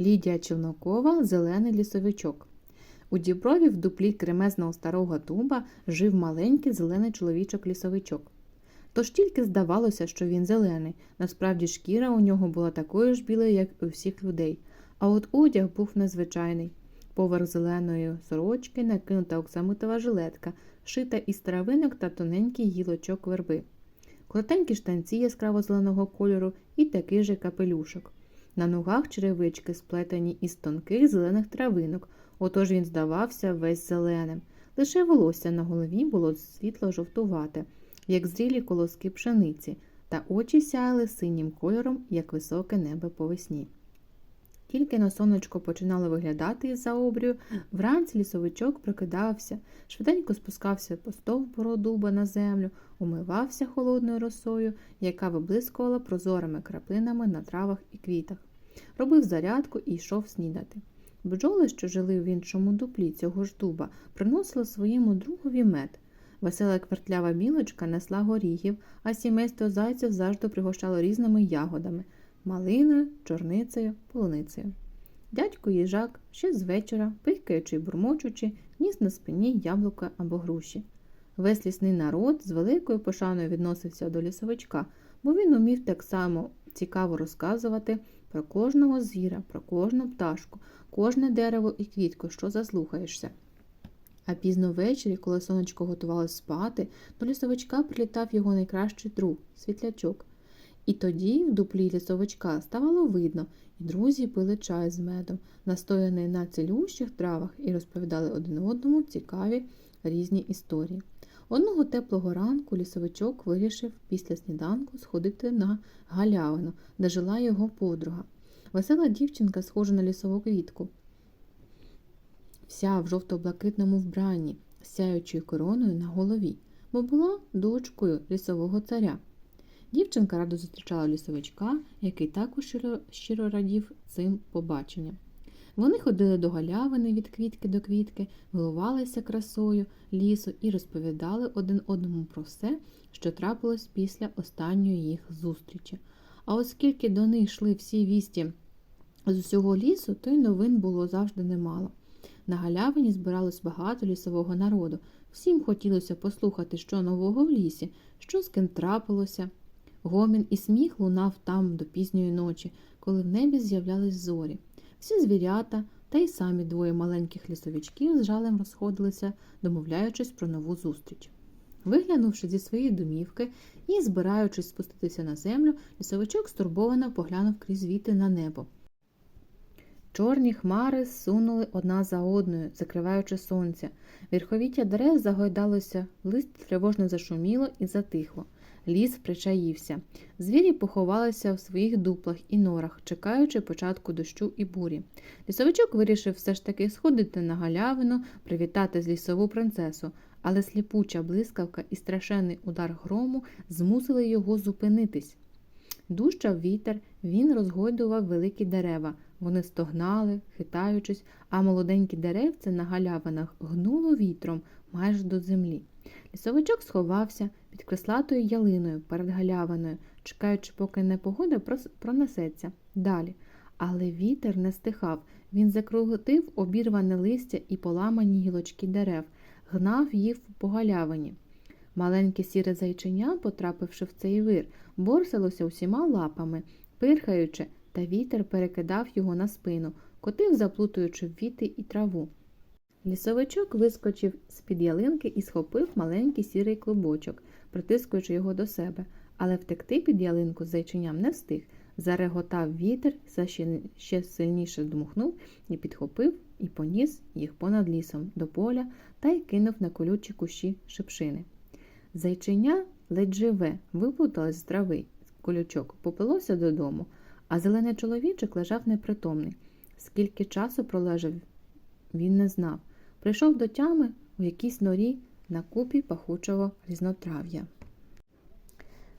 Лідія Челнокова Зелений лісовичок. У Діброві в дуплі кремезного старого дуба жив маленький зелений чоловічок-лісовичок. Тож тільки здавалося, що він зелений, насправді шкіра у нього була такою ж білою, як і у всіх людей, а от одяг був незвичайний. Поверх зеленої сорочки накинута оксамитова жилетка, шита із травинок та тоненький гілочок верби. Коротенькі штанці яскраво зеленого кольору і такий же капелюшок. На ногах черевички сплетені із тонких зелених травинок, отож він здавався весь зеленим. Лише волосся на голові було світло жовтувате, як зрілі колоски пшениці, та очі сяяли синім кольором, як високе небо по весні. Тільки на сонечко починало виглядати із-за обрію, вранці лісовичок прокидався, швиденько спускався по стовбуру дуба на землю, умивався холодною росою, яка виблискувала прозорими краплинами на травах і квітах, робив зарядку і йшов снідати. Бджоли, що жили в іншому дуплі цього ж дуба, приносили своєму другові мед. Весела квертлява білочка несла горіхів, а сімейство зайців завжди пригощало різними ягодами малиною, чорницею, полуницею. Дядько їжак ще з вечора, пихкаючи й бурмочучи, ніс на спині яблука або груші. Весь лісний народ з великою пошаною відносився до лісовичка, бо він умів так само цікаво розказувати про кожного звіра, про кожну пташку, кожне дерево і квітку, що заслухаєшся. А пізно ввечері, коли сонечко готувалось спати, до лісовичка прилітав його найкращий друг світлячок. І тоді в дуплі лісовичка ставало видно, і друзі пили чай з медом, настояний на цілющих травах, і розповідали один одному цікаві різні історії. Одного теплого ранку лісовичок вирішив після сніданку сходити на галявину, де жила його подруга. Весела дівчинка, схожа на лісову квітку, вся в жовто-блакитному вбранні, сяючою короною на голові, бо була дочкою лісового царя. Дівчинка радо зустрічала лісовичка, який також щиро, щиро радів цим побаченням. Вони ходили до галявини від квітки до квітки, милувалися красою лісу і розповідали один одному про все, що трапилось після останньої їх зустрічі. А оскільки до них йшли всі вісті з усього лісу, то й новин було завжди немало. На галявині збиралось багато лісового народу. Всім хотілося послухати, що нового в лісі, що з ким трапилося. Гомін і сміх лунав там до пізньої ночі, коли в небі з'являлись зорі. Всі звірята та й самі двоє маленьких лісовичків з жалем розходилися, домовляючись про нову зустріч. Виглянувши зі своєї домівки і збираючись спуститися на землю, лісовичок стурбовано поглянув крізь віти на небо. Чорні хмари сунули одна за одною, закриваючи сонце. Верховіття дерев загойдалося, лист тривожно зашуміло і затихло. Ліс причаївся. Звірі поховалися в своїх дуплах і норах, чекаючи початку дощу і бурі. Лісовичок вирішив все ж таки сходити на галявину, привітати з лісову принцесу, але сліпуча блискавка і страшенний удар грому змусили його зупинитись. Дужчав вітер, він розгойдував великі дерева. Вони стогнали, хитаючись, а молоденькі деревця на галявинах гнуло вітром майже до землі. Лісовичок сховався під креслатою ялиною перед галявиною, чекаючи, поки непогода пронесеться далі. Але вітер не стихав, він закрутив обірване листя і поламані гілочки дерев, гнав їх по галявині. Маленьке сіре зайчиня, потрапивши в цей вир, борсилося усіма лапами, пирхаючи, та вітер перекидав його на спину, котив, заплутуючи віти і траву. Лісовичок вискочив з-під ялинки і схопив маленький сірий клубочок, притискуючи його до себе, але втекти під ялинку з зайчиням не встиг. Зареготав вітер, ще сильніше дмухнув і підхопив і поніс їх понад лісом до поля та й кинув на колючі кущі шипшини. Зайчиня ледь живе, виплуталось з трави колючок, попилося додому, а зелений чоловічок лежав непритомний. Скільки часу пролежав, він не знав. Прийшов до тями у якійсь норі на купі пахучого різнотрав'я.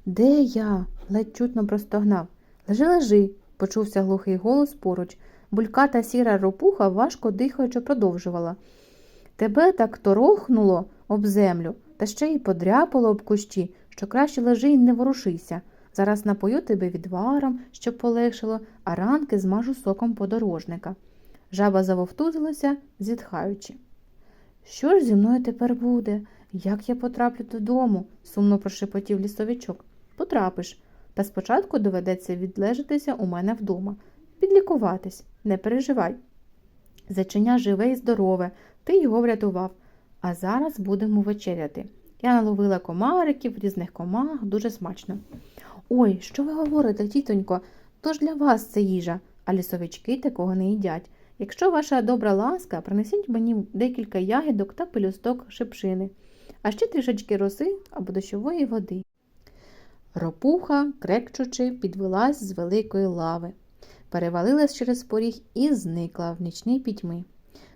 Де я? ледь чутно простогнав. Лежи, лежи, почувся глухий голос поруч. Бульката сіра ропуха, важко дихаючи, продовжувала. Тебе так торохнуло об землю, та ще й подряпало об кущі, що краще лежи й не ворушися. Зараз напою тебе відваром, щоб полегшило, а ранки змажу соком подорожника. Жаба завовтузилася, зітхаючи. Що ж зі мною тепер буде? Як я потраплю додому? сумно прошепотів лісовичок. Потрапиш. Та спочатку доведеться відлежатися у мене вдома. Підлікуватись, не переживай. Зачиня живе і здорове, ти його врятував. А зараз будемо вечеряти. Я наловила комариків, різних комах, дуже смачно. Ой, що ви говорите, тітонько? То ж для вас це їжа, а лісовички такого не їдять. Якщо ваша добра ласка, принесіть мені декілька ягідок та пелюсток шипшини, а ще трішечки роси або дощової води. Ропуха, крекчучи, підвелась з великої лави, перевалилась через поріг і зникла в нічній пітьмі.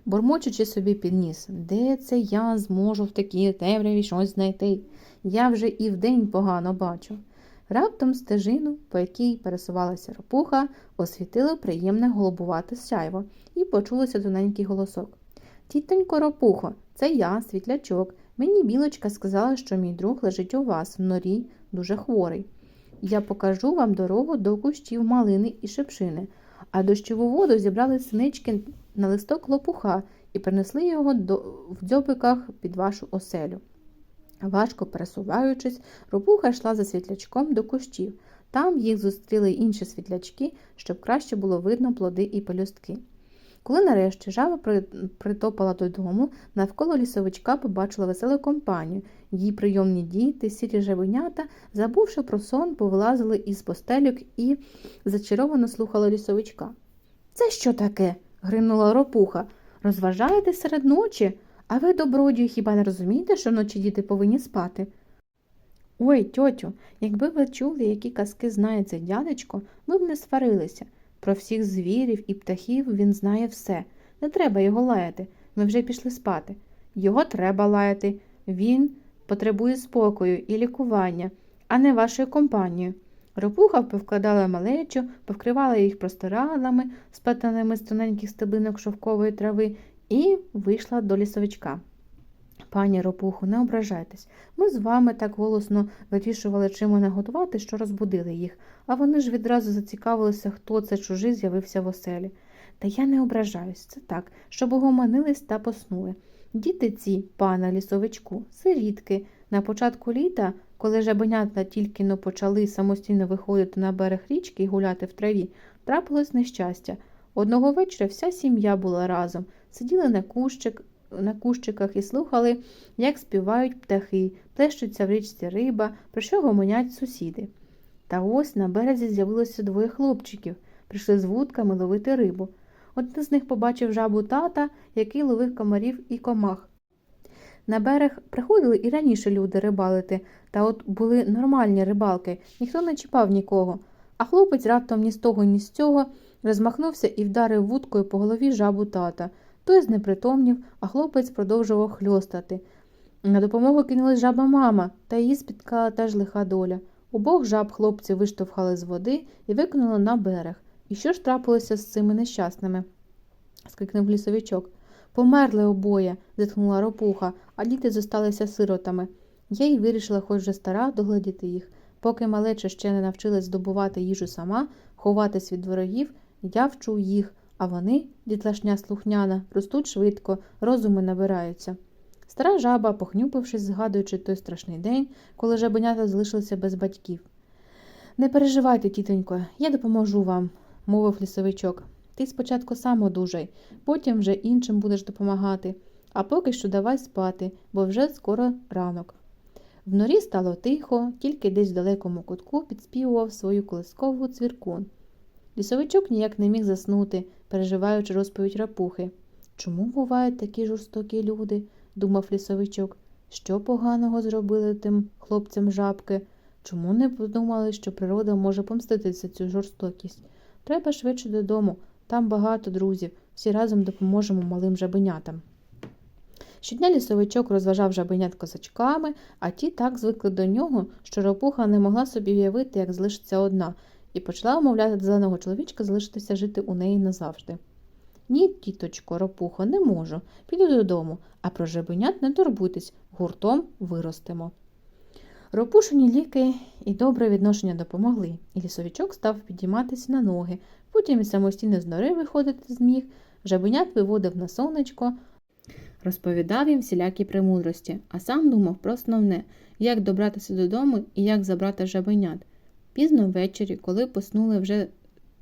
Бурмочучи собі під ніс, де це я зможу в такій темряві щось знайти? Я вже і вдень погано бачу. Раптом стежину, по якій пересувалася ропуха, освітило приємне голубувате сяйво, і почулося тоненький голосок. Тітонько ропухо, це я, світлячок. Мені білочка сказала, що мій друг лежить у вас в норі, дуже хворий. Я покажу вам дорогу до кущів малини і шепшини, а дощову воду зібрали синички на листок лопуха і принесли його до, в дзьобиках під вашу оселю. Важко пересуваючись, ропуха йшла за світлячком до кущів. Там їх зустріли інші світлячки, щоб краще було видно плоди і пелюстки. Коли нарешті жаба притопала додому, навколо лісовичка побачила веселу компанію. Її прийомні діти, сірі жабенята, забувши про сон, повилазили із постелюк і зачаровано слухали лісовичка. Це що таке? гринула ропуха. Розважаєте серед ночі? А ви, добродію, хіба не розумієте, що вночі діти повинні спати? Ой, тьотю, якби ви чули, які казки знає цей дядечко, ми б не сварилися. Про всіх звірів і птахів він знає все. Не треба його лаяти. Ми вже пішли спати. Його треба лаяти. Він потребує спокою і лікування, а не вашої компанії. Ропуха повкладала малечу, повкривала їх простирадлами, сплетеними з тоненьких стеблинок шовкової трави, і вийшла до лісовичка. Пані ропуху, не ображайтесь. Ми з вами так голосно вирішували, чим наготувати, що розбудили їх, а вони ж відразу зацікавилися, хто це чужий з'явився в оселі. Та я не ображаюсь, це так, щоб угомонились та поснули. Діти ці, пана лісовичку, сирітки. На початку літа, коли жабенята тільки но почали самостійно виходити на берег річки і гуляти в траві, трапилось нещастя. Одного вечора вся сім'я була разом, сиділи на кущик, на кущиках і слухали, як співають птахи, плещуться в річці риба, про що гомонять сусіди. Та ось на березі з'явилося двоє хлопчиків, прийшли з вудками ловити рибу. Один з них побачив жабу тата, який ловив комарів і комах. На берег приходили і раніше люди рибалити, та от були нормальні рибалки, ніхто не чіпав нікого. А хлопець раптом ні з того, ні з цього розмахнувся і вдарив вудкою по голові жабу тата. Той знепритомнів, а хлопець продовжував хльостати. На допомогу кинулась жаба мама, та її спіткала теж лиха доля. Обох жаб хлопці виштовхали з води і викинули на берег. І що ж трапилося з цими нещасними? скрикнув лісовичок. Померли обоє, зітхнула ропуха, а діти зосталися сиротами. Я й вирішила, хоч вже стара, доглядіти їх. Поки малеча ще не навчилась здобувати їжу сама, ховатись від ворогів, я вчу їх, а вони, дітлашня слухняна, ростуть швидко, розуми набираються. Стара жаба, похнюпившись, згадуючи той страшний день, коли жабенята залишилися без батьків. Не переживайте, тітонько, я допоможу вам, мовив лісовичок. Ти спочатку сам одужай, потім вже іншим будеш допомагати, а поки що давай спати, бо вже скоро ранок. В норі стало тихо, тільки десь в далекому кутку підспівував свою колискову цвіркун. Лісовичок ніяк не міг заснути, переживаючи розповідь рапухи. Чому бувають такі жорстокі люди? думав лісовичок. Що поганого зробили тим хлопцям жабки? Чому не подумали, що природа може помститися цю жорстокість? Треба швидше додому, там багато друзів, всі разом допоможемо малим жабенятам. Щодня лісовичок розважав жабенят козачками, а ті так звикли до нього, що ропуха не могла собі уявити, як залишиться одна, і почала умовляти зеленого чоловічка залишитися жити у неї назавжди. Ні, тіточко, ропухо, не можу. Піду додому, а про жабенят не турбуйтесь, гуртом виростемо. Ропушені ліки і добре відношення допомогли, і лісовичок став підійматися на ноги, потім самостійно з нори виходити зміг, жабенят виводив на сонечко, розповідав їм всілякі премудрості, а сам думав про основне, як добратися додому і як забрати жабенят. Пізно ввечері, коли поснули вже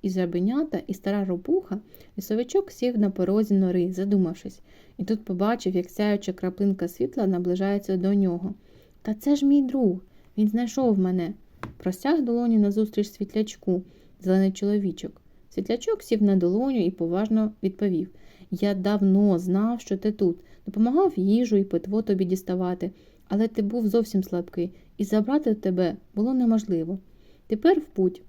і жабенята, і стара ропуха, лісовичок сів на порозі нори, задумавшись, і тут побачив, як сяюча краплинка світла наближається до нього. Та це ж мій друг, він знайшов мене. Простяг долоні назустріч світлячку, зелений чоловічок. Світлячок сів на долоню і поважно відповів Я давно знав, що ти тут, допомагав їжу і питво тобі діставати, але ти був зовсім слабкий, і забрати тебе було неможливо. Тепер в путь.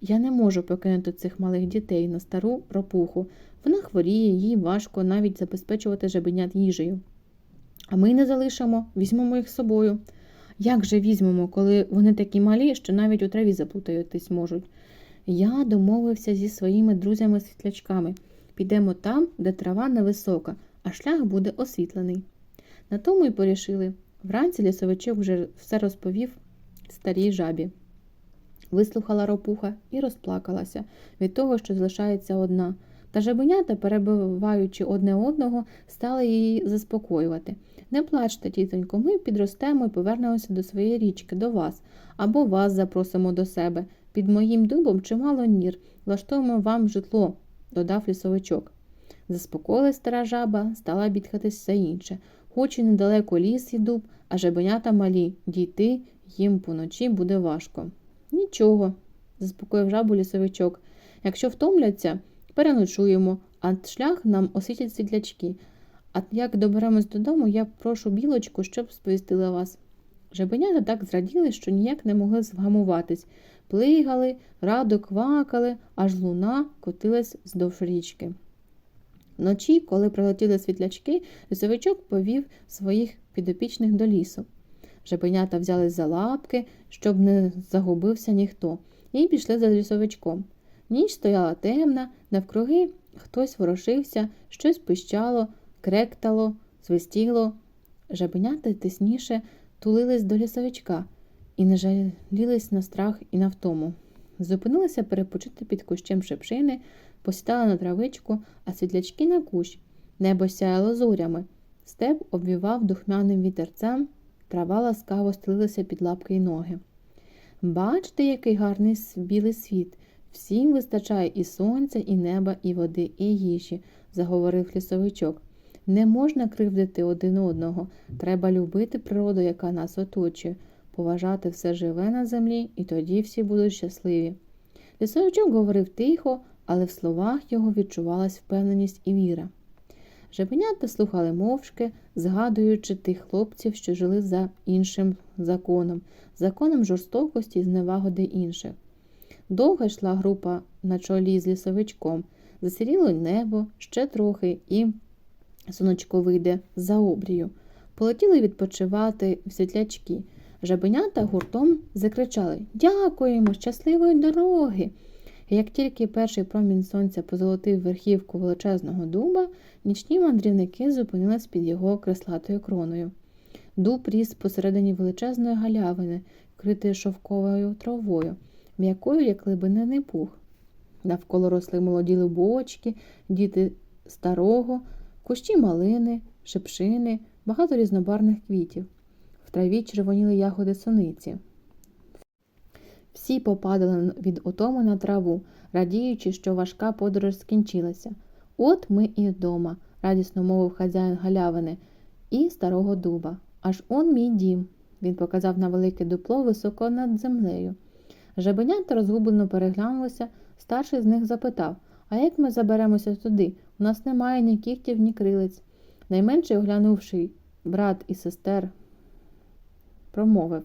Я не можу покинути цих малих дітей на стару ропуху. Вона хворіє, їй важко навіть забезпечувати жабенят їжею. А ми не залишимо, візьмемо їх з собою. Як же візьмемо, коли вони такі малі, що навіть у траві заплутатись можуть? Я домовився зі своїми друзями-світлячками. Підемо там, де трава невисока, а шлях буде освітлений. На тому й порішили. Вранці лісовичок вже все розповів старій жабі. Вислухала ропуха і розплакалася від того, що залишається одна. Та жабенята, перебиваючи одне одного, стали її заспокоювати. Не плачте, тітонько, ми підростемо і повернемося до своєї річки, до вас, або вас запросимо до себе. Під моїм дубом чимало нір, влаштуємо вам житло, додав лісовичок. Заспокоїлась стара жаба, стала бідхатись все інше. Хоч і недалеко ліс і дуб, а жабенята малі, дійти їм поночі буде важко. Нічого, заспокоїв жабу лісовичок. Якщо втомляться, переночуємо, а шлях нам освітять світлячки. А як доберемось додому, я прошу білочку, щоб сповістила вас. Жабенята так зраділи, що ніяк не могли згамуватись, плигали, радо квакали, аж луна котилась вздовж річки. Вночі, коли прилетіли світлячки, лісовичок повів своїх підопічних до лісу. Жабенята взялись за лапки, щоб не загубився ніхто, і пішли за лісовичком. Ніч стояла темна, навкруги хтось ворушився, щось пищало, кректало, свистіло. Жабенята тисніше тулились до лісовичка і не жалілись на страх і на втому. Зупинилися перепочити під кущем шепшини, посідали на травичку, а світлячки на кущ. Небо сяяло зорями. Степ обвівав духмяним вітерцем, трава ласкаво стелилася під лапки й ноги. Бачте, який гарний білий світ. Всім вистачає і сонця, і неба, і води, і їжі, заговорив лісовичок. Не можна кривдити один одного. Треба любити природу, яка нас оточує, поважати все живе на землі, і тоді всі будуть щасливі. Лісовичок говорив тихо, але в словах його відчувалась впевненість і віра. Жабенята слухали мовчки, згадуючи тих хлопців, що жили за іншим законом, законом жорстокості і зневагоди інших. Довго йшла група на чолі з лісовичком, засіріло небо, ще трохи, і сонечко вийде за обрію. Полетіли відпочивати в світлячки. Жабенята гуртом закричали Дякуємо, щасливої дороги! Як тільки перший промінь сонця позолотив верхівку величезного дуба, нічні мандрівники зупинились під його креслатою кроною. Дуб ріс посередині величезної галявини, вкритої шовковою травою, м'якою, як либинений пух. Навколо росли молоді либочки, діти старого, кущі малини, шепшини, багато різнобарних квітів. В траві червоніли ягоди сониці. Всі попадали від отому на траву, радіючи, що важка подорож скінчилася. От ми і вдома, радісно мовив хазяїн галявини і старого дуба. Аж он мій дім. Він показав на велике дупло високо над землею. Жабенята розгублено переглянулися, старший з них запитав А як ми заберемося туди? У нас немає ні кігтів, ні крилиць. Найменший, оглянувши брат і сестер, промовив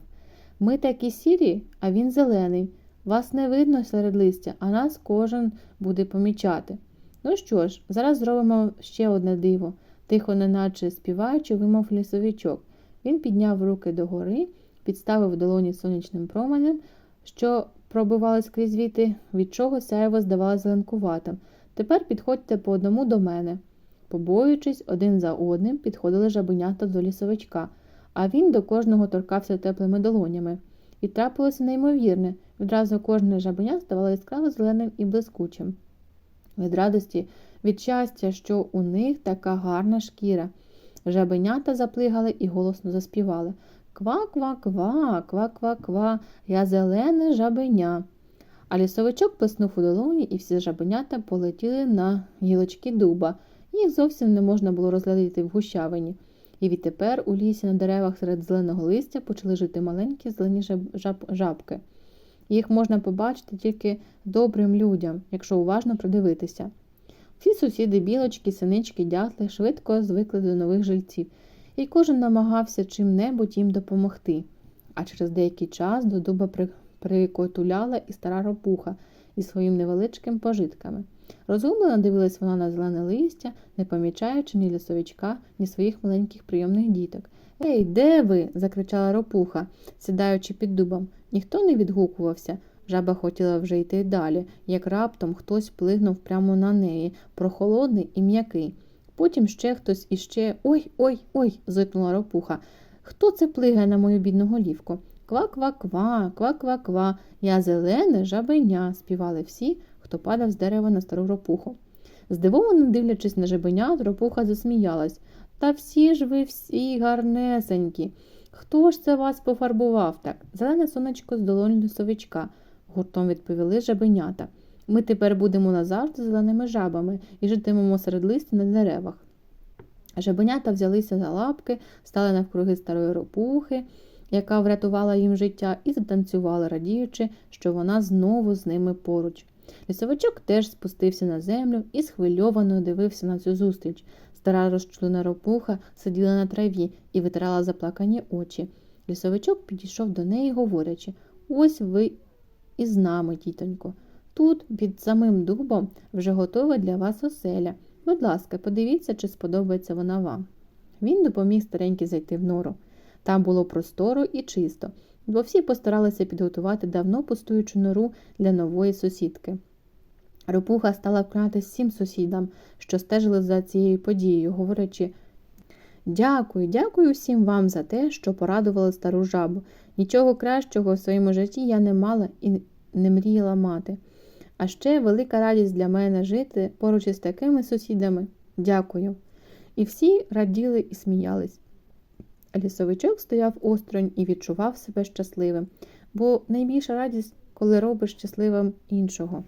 Ми такі сірі, а він зелений. Вас не видно серед листя, а нас кожен буде помічати. Ну що ж, зараз зробимо ще одне диво, тихо, неначе співаючи, вимов лісовичок. Він підняв руки догори, підставив долоні сонячним променем, що пробивались крізь віти, від чого сяєво здавалося зеленкуватим. Тепер підходьте по одному до мене. Побоюючись один за одним, підходили жабенята до лісовичка, а він до кожного торкався теплими долонями. І трапилося неймовірне. Відразу кожне жабеня ставало яскраво зеленим і блискучим. Від радості, від щастя, що у них така гарна шкіра. Жабенята заплигали і голосно заспівали Ква-ква-ква, ква-ква-ква, я зелене жабеня. А лісовичок плеснув у долоні, і всі жабенята полетіли на гілочки дуба. Їх зовсім не можна було розглядати в гущавині. І відтепер у лісі на деревах серед зеленого листя почали жити маленькі зелені жаб, жаб, жабки. Їх можна побачити тільки добрим людям, якщо уважно придивитися. Всі сусіди, білочки, синички, дятли швидко звикли до нових жильців, і кожен намагався чим-небудь їм допомогти. А через деякий час до дуба прикотуляла і стара ропуха із своїм невеличким пожитками. Розгублено дивилась вона на зелене листя, не помічаючи ні лісовичка, ні своїх маленьких прийомних діток. Ей, де ви? закричала ропуха, сідаючи під дубом. Ніхто не відгукувався. Жаба хотіла вже йти далі, як раптом хтось плигнув прямо на неї, прохолодний і м'який. Потім ще хтось іще ой, ой, ой. зойкнула ропуха. Хто це плигає на мою бідну голівку? Ква-ква-ква, ква-ква-ква, я зелене жабеня, співали всі, хто падав з дерева на стару ропуху. Здивовано дивлячись на жабенят, ропуха засміялась. Та всі ж ви всі гарнесенькі. Хто ж це вас пофарбував так? Зелене сонечко з долоні лісовичка, гуртом відповіли жабенята. Ми тепер будемо назавжди зеленими жабами і житимемо серед листя на деревах. Жабенята взялися за лапки, стали навкруги старої ропухи, яка врятувала їм життя, і затанцювали, радіючи, що вона знову з ними поруч. Лісовичок теж спустився на землю і схвильовано дивився на цю зустріч. Стара розчулена ропуха сиділа на траві і витирала заплакані очі. Лісовичок підійшов до неї, говорячи Ось ви і з нами, тітонько. Тут, під самим дубом, вже готова для вас оселя. Будь ласка, подивіться, чи сподобається вона вам. Він допоміг старенькій зайти в нору. Там було просторо і чисто, бо всі постаралися підготувати давно пустуючу нору для нової сусідки. Ропуха стала вклонятися всім сусідам, що стежили за цією подією, говорячи Дякую, дякую всім вам за те, що порадували стару жабу. Нічого кращого в своєму житті я не мала і не мріяла мати. А ще велика радість для мене жити поруч із такими сусідами. Дякую. І всі раділи і сміялись. Лісовичок стояв осторонь і відчував себе щасливим, бо найбільша радість, коли робиш щасливим іншого.